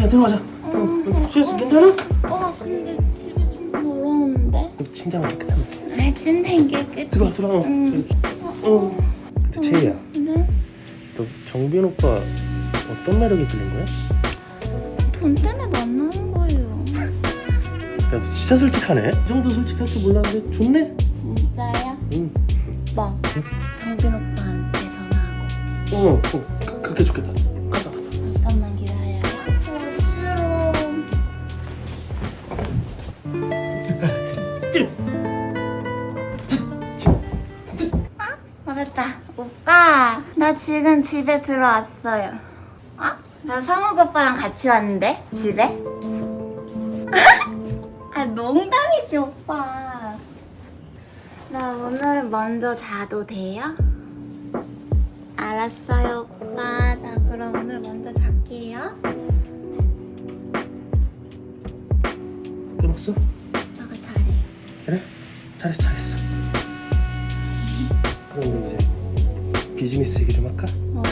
야 들어가자. 응, 응. 취했어 괜찮아? 어 근데 집이 좀 더러운데? 침대만 깨끗하면 돼. 아 침대 깨끗 들어와 들어와. 응. 어. 제이야, 네? 너 정빈 오빠 어떤 매력이 끌린 거야? 돈 때문에 만나는 거예요 야, 너 진짜 솔직하네. 이 정도 솔직할 줄 몰랐는데 좋네. 진짜요? 응. 오빠 정빈 오빠한테 전화하고 어, 어, 그, 그게 좋겠다. 찔. 어 됐다 오빠 나 지금 집에 들어왔어요 어? 나 성욱 오빠랑 같이 왔는데 집에? 아 농담이지 오빠 나 오늘 먼저 자도 돼요? 알았어요 오빠 나 그럼 오늘 먼저 잘게요 끊었어? 그래? 잘했어, 잘했어. 그럼 우리 이제 비즈니스 얘기 좀 할까? 어,